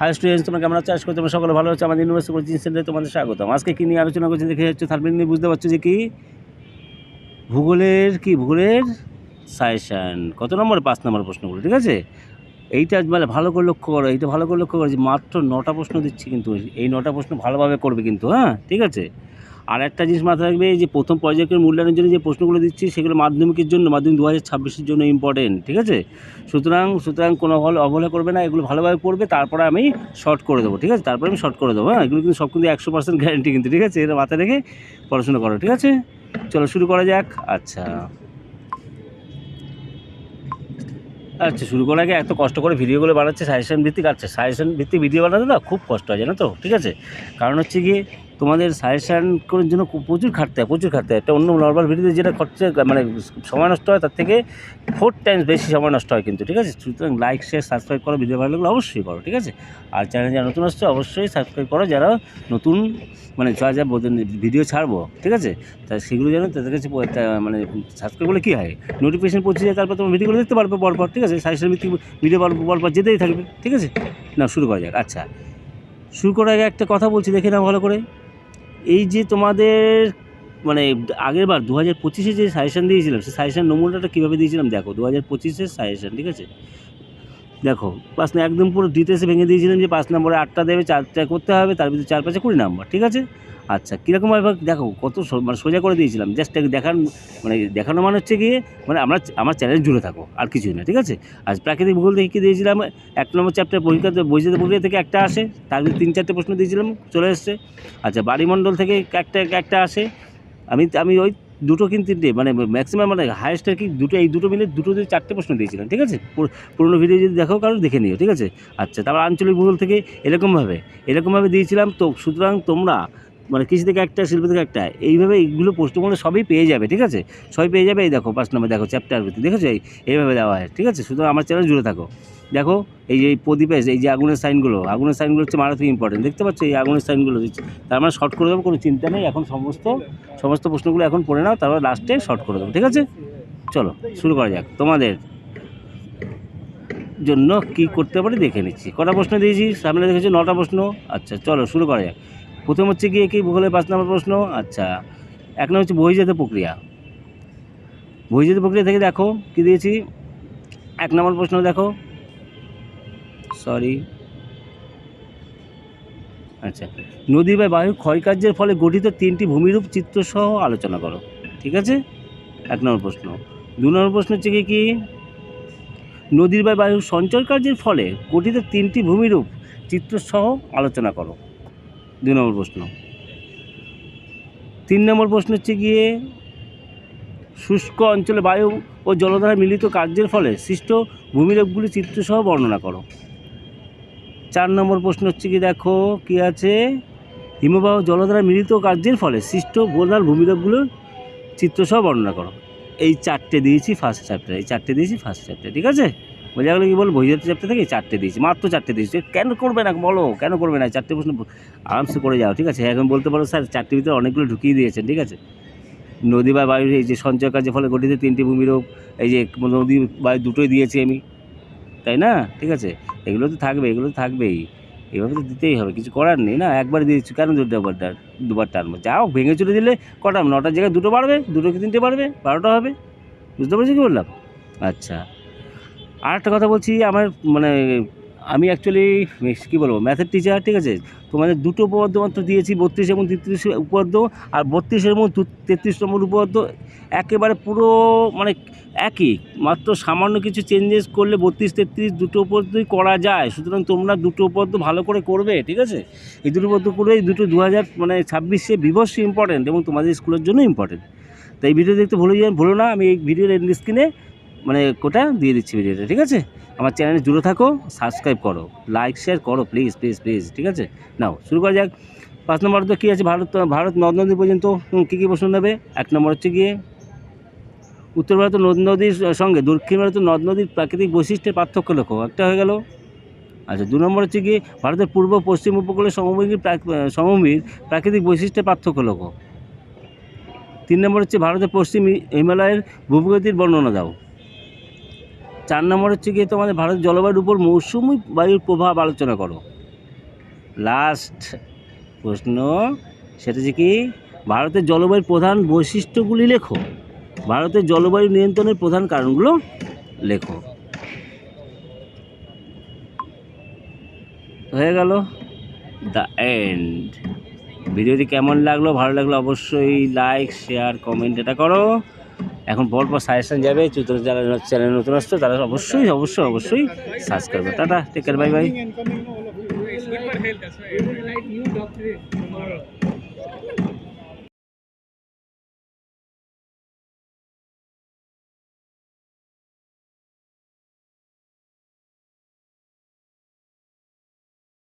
High students তোমরা কেমন আছো? আশা করি তোমরা সকলে ভালো হচ্ছে আমাদের ইউনিভার্সিটি কোচিং সেন্টারে তোমাদের স্বাগতম। আজকে কী নিয়ে আলোচনা করছি দেখে যাচ্ছে থার্ড নিয়ে বুঝতে পারছ যে কি? ভূগোলের কি? ভূগোলের সাজেশান কত নম্বর? পাঁচ নম্বর প্রশ্নগুলো, ঠিক আছে? এইটা মানে ভালো করে লক্ষ্য করো, এইটা ভালো করে লক্ষ্য করো যে মাত্র নটা প্রশ্ন দিচ্ছি কিন্তু, এই নটা প্রশ্ন ভালোভাবে করবে কিন্তু হ্যাঁ ঠিক আছে? আর একটা জিনিস মাথায় রাখবে যে প্রথম পর্যায়ের মূল্যায়নের জন্য যে প্রশ্নগুলো দিচ্ছি, সেগুলো মাধ্যমিকের জন্য, মাধ্যমিক দু হাজার ছাব্বিশের জন্য ইম্পর্টেন্ট ঠিক আছে? সুতরাং সুতরাং কোনো অবহেলা করবে না, এগুলো ভালোভাবে পড়বে, তারপরে আমি শর্ট করে দেবো, ঠিক আছে? তারপরে আমি শর্ট করে দেবো হ্যাঁ? এগুলো কিন্তু সব কিন্তু একশো পার্সেন্ট গ্যারেন্টি কিন্তু, ঠিক আছে? এটা মাথায় রেখে পড়াশোনা করো, ঠিক আছে? চলো শুরু করা যাক আচ্ছা। আচ্ছা শুরু করার আগে এত কষ্ট করে ভিডিওগুলো বানাচ্ছে সাজেশন ভিত্তিক। আচ্ছা সাজেশন ভিত্তিক ভিডিও বানাতে না খুব কষ্ট হয়, জানো তো? ঠিক আছে? কারণ হচ্ছে গিয়ে তোমাদের সাজেশান করার জন্য প্রচুর খাটতে হয়, প্রচুর খাটতে হয়। একটা অন্য নর্মাল ভিডিওতে যেটা খরচা মানে সময় নষ্ট হয়, তার থেকে ফোর টাইমস বেশি সময় নষ্ট হয় কিন্তু, ঠিক আছে? সুতরাং লাইক শেয়ার সাবস্ক্রাইব করো ভিডিও ভালো লাগলে অবশ্যই করো, ঠিক আছে? আর চ্যানেল যারা নতুন আসছে, অবশ্যই সাবস্ক্রাইব করো। যারা নতুন মানে যা যা ভিডিও ছাড়বো, ঠিক আছে? তা সেগুলো যেন তাদের কাছে মানে সাবস্ক্রাইব করলে কী হয়? নোটিফিকেশন পৌঁছে যায়, তারপর তোমার ভিডিওগুলো দেখতে পারবে পরপর, ঠিক আছে? সাজেশন ভিত্তিক ভিডিও পর পরপর যেতেই থাকবে, ঠিক আছে? না, শুরু করা যাক। আচ্ছা শুরু করার আগে একটা কথা বলছি, দেখে নাও ভালো করে। এই যে তোমাদের মানে আগের বার দু হাজার পঁচিশে যে সাজেশান দিয়েছিলাম, সেই সাজেশান নমুনাটা কীভাবে দিয়েছিলাম? দেখো দু হাজার পঁচিশের সাজেশান ঠিক আছে? দেখো, পাঁচ না, একদম পুরো ডিটেলসে ভেঙে দিয়েছিলাম যে পাঁচ নম্বরে আটটা দেবে চারটা করতে হবে, তার ভিতরে চার পাঁচে কুড়ি নাম্বার, ঠিক আছে? আচ্ছা কীরকম কীরকমভাবে দেখো, কত মানে সোজা করে দিয়েছিলাম জাস্ট দেখান মানে দেখানো মানে হচ্ছে গিয়ে মানে আমরা, আমার চ্যানেল জুড়ে থাকো, আর কিছুই না, ঠিক আছে? আর প্রাকৃতিক ভূগোল থেকে কী দিয়েছিলাম, এক নম্বর চ্যাপ্টার পরীক্ষাতে বৈদ্যুতিক প্রক্রিয়া থেকে একটা আসে, তার তিন, চারটে প্রশ্ন দিয়েছিলাম, চলে এসছে। আচ্ছা বাড়িমণ্ডল থেকে একটা একটা আসে, আমি আমি ওই দুটো কিন্তু তিনটে মানে ম্যাক্সিমাম মানে হায়েস্টের কি দুটো, এই দুটো মিলে দুটো দিয়ে চারটে প্রশ্ন দিয়েছিলাম ঠিক আছে? পুরো- পুরোনো ভিডিও যদি দেখো কারণ দেখে নিও, ঠিক আছে? আচ্ছা তারপর আঞ্চলিক ভূগোল থেকে এরকমভাবে এরকমভাবে দিয়েছিলাম, তো সুতরাং তোমরা মানে কৃষি থেকে একটা, শিল্প থেকে একটা, এইভাবে এইগুলো প্রশ্নগুলো সবই পেয়ে যাবে, ঠিক আছে? সবই পেয়ে যাবে, এই দেখো পাঁচ নম্বর দেখো চ্যাপ্টার ভিত্তি দেখেছ? এই, এইভাবে দেওয়া হয়, ঠিক আছে? শুধু আমার চ্যানেল জুড়ে থাকো। দেখো, এই যে প্রদীপের এই যে আগুনের সাইনগুলো আগুনের সাইনগুলো হচ্ছে মারাত্মক ইম্পর্টেন্ট দেখতে পাচ্ছ? এই আগুনের সাইনগুলো দিচ্ছে। তার মানে শর্ট করে দেবো, কোনো চিন্তা নেই, এখন সমস্ত সমস্ত প্রশ্নগুলো এখন পড়ে নাও, তারপর লাস্টে শর্ট করে দেবো, ঠিক আছে? চলো, শুরু করা যাক। তোমাদের জন্য কি করতে পারি দেখে নিচ্ছি। কটা প্রশ্ন দিয়েছি? সামনে দেখেছি নটা প্রশ্ন? আচ্ছা চলো, শুরু করা যাক। প্রথম হচ্ছে গিয়ে কি ভূগোলের পাঁচ নম্বর প্রশ্ন? আচ্ছা এক নম্বর হচ্ছে বহিজাত প্রক্রিয়া। বহিজাত প্রক্রিয়া থেকে দেখো, কি দিয়েছি? এক নম্বর প্রশ্ন দেখো। সরি আচ্ছা নদী বা বায়ু ক্ষয়কার্যের ফলে গঠিত তিনটি ভূমিরূপ চিত্রসহ আলোচনা করো, ঠিক আছে? এক নম্বর প্রশ্ন। দু নম্বর প্রশ্ন হচ্ছে কি কি? নদীর বা বায়ুর সঞ্চয় কার্যের ফলে গঠিত তিনটি ভূমিরূপ চিত্রসহ আলোচনা করো। দুই নম্বর প্রশ্ন। তিন নম্বর প্রশ্ন হচ্ছে গিয়ে, শুষ্ক অঞ্চলে বায়ু ও জলধারা মিলিত কার্যের ফলে সৃষ্ট ভূমিরূপগুলি চিত্রসহ বর্ণনা করো। চার নম্বর প্রশ্ন হচ্ছে কি দেখো, কি আছে? হিমবাহ জলধারা মিলিত কার্যের ফলে সৃষ্ট বোধার ভূমিরূপগুলো চিত্রসহ বর্ণনা করো। এই চারটে দিয়েছি ফার্স্ট চ্যাপ্টার এই চারটে দিয়েছি ফার্স্ট চ্যাপ্টার ঠিক আছে? বোঝা গেলো কি বল বহিজাত চ্যাপ্টার থেকে চারটে দিয়েছি, মাত্র চারটে দিয়েছি। কেন করবে না বলো, কেন করবে না? চারটে প্রশ্ন আরামসে করে যাও, ঠিক আছে? এখন বলতে পারো স্যার, চারটে ভিতরে অনেকগুলো ঢুকিয়ে দিয়েছেন, ঠিক আছে? নদী বা বায়ুর এই যে সঞ্চয় কার্যের ফলে গঠিত তিনটি ভূমিরূপ, এই যে নদী বায়ু দুটোই দিয়েছি আমি, তাই না? ঠিক আছে? এগুলো তো থাকবে, এগুলো তো থাকবেই। এভাবে তো দিতেই হবে, কিছু করার নেই না? একবার দিয়েছি, কেন দুবার দুবার টানবো? যাও, ভেঙে চলে দিলে কটা? নটার জায়গায় দুটো বাড়বে দুটো কি তিনটে বাড়বে, বারোটা হবে। বুঝতে পারছি কি বললাম? আচ্ছা। আর একটা কথা বলছি, আমার মানে আমি অ্যাকচুয়ালি কী বলব ম্যাথের টিচার ঠিক আছে? তোমাদের দুটো উপপাদ্য মাত্র দিয়েছি, বত্রিশ এবং তেত্রিশ উপপাদ্য, আর বত্রিশ এবং তেত্রিশ নম্বর উপপাদ্য একেবারে পুরো মানে একই, মাত্র সামান্য কিছু চেঞ্জেস করলে বত্রিশ, তেত্রিশ দুটো উপপাদ্যই করা যায়। সুতরাং তোমরা দুটো উপপাদ্য ভালো করে করবে, ঠিক আছে? এই দুটো উপপাদ্য করে এই দুটো দু হাজার মানে ছাব্বিশে বিভৎস ইম্পর্টেন্ট এবং তোমাদের স্কুলের জন্য ইম্পর্টেন্ট তো এই ভিডিও দেখতে ভুলে যান ভুলো না, আমি এই ভিডিওর স্ক্রিনে মানে কোটা দিয়ে দিচ্ছি ভিডিওটা, ঠিক আছে? আমার চ্যানেলে জুড়ে থাকো সাবস্ক্রাইব করো লাইক শেয়ার করো প্লিজ প্লিজ প্লিজ ঠিক আছে? নাও, শুরু করা যাক। পাঁচ নম্বর তো কী আছে? ভারত ভারত নদ নদী পর্যন্ত কী কী প্রশ্ন নেবে? এক নম্বর হচ্ছে গিয়ে, উত্তর ভারতের নদ নদীর সঙ্গে দক্ষিণ ভারতের নদ নদীর প্রাকৃতিক বৈশিষ্ট্যের পার্থক্য লেখো, একটা হয়ে গেল। আচ্ছা দু নম্বর হচ্ছে গিয়ে, ভারতের পূর্ব, পশ্চিম উপকূলের সমভূমির সমভূমির প্রাকৃতিক বৈশিষ্ট্যের পার্থক্য লেখো। তিন নম্বর হচ্ছে ভারতের পশ্চিম হিমালয়ের ভূপ্রকৃতির বর্ণনা দাও। চার নম্বর হচ্ছে গিয়ে তোমাদের ভারতের জলবায়ুর উপর মৌসুমি বায়ুর প্রভাব আলোচনা করো। লাস্ট প্রশ্ন, সেটা যে কি, ভারতের জলবায়ুর প্রধান বৈশিষ্ট্যগুলি লেখো। ভারতের জলবায়ু নিয়ন্ত্রণের প্রধান কারণগুলো লেখো। হয়ে গেল দ্য এন্ড ভিডিওটি কেমন লাগল, ভালো লাগল অবশ্যই লাইক শেয়ার কমেন্ট এটা করো। এখন পরপর সাজেশন যাবে চতুর্থ যারা চ্যানেল নতুন আসছো, তারা অবশ্যই অবশ্যই অবশ্যই সার্চ করবে tata take care bye bye